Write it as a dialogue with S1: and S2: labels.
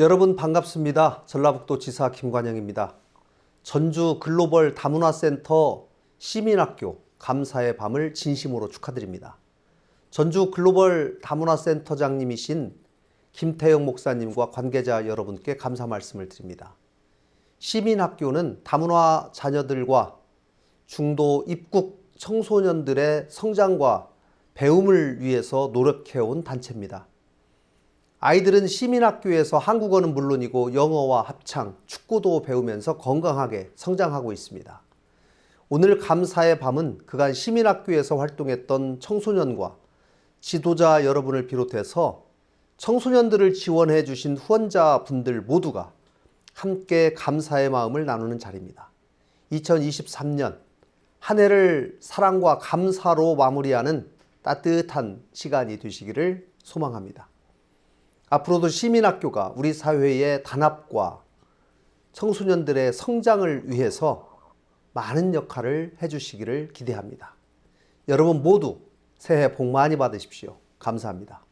S1: 여러분 반갑습니다. 전라북도 지사 김관영입니다. 전주 글로벌 다문화센터 시민학교 감사의 밤을 진심으로 축하드립니다. 전주 글로벌 다문화센터장님이신 김태영 목사님과 관계자 여러분께 감사 말씀을 드립니다. 시민학교는 다문화 자녀들과 중도 입국 청소년들의 성장과 배움을 위해서 노력해온 단체입니다. 아이들은 시민학교에서 한국어는 물론이고 영어와 합창, 축구도 배우면서 건강하게 성장하고 있습니다. 오늘 감사의 밤은 그간 시민학교에서 활동했던 청소년과 지도자 여러분을 비롯해서 청소년들을 지원해 주신 후원자분들 모두가 함께 감사의 마음을 나누는 자리입니다. 2023년 한 해를 사랑과 감사로 마무리하는 따뜻한 시간이 되시기를 소망합니다. 앞으로도 시민학교가 우리 사회의 단합과 청소년들의 성장을 위해서 많은 역할을 해주시기를 기대합니다. 여러분 모두 새해 복 많이 받으십시오. 감사합니다.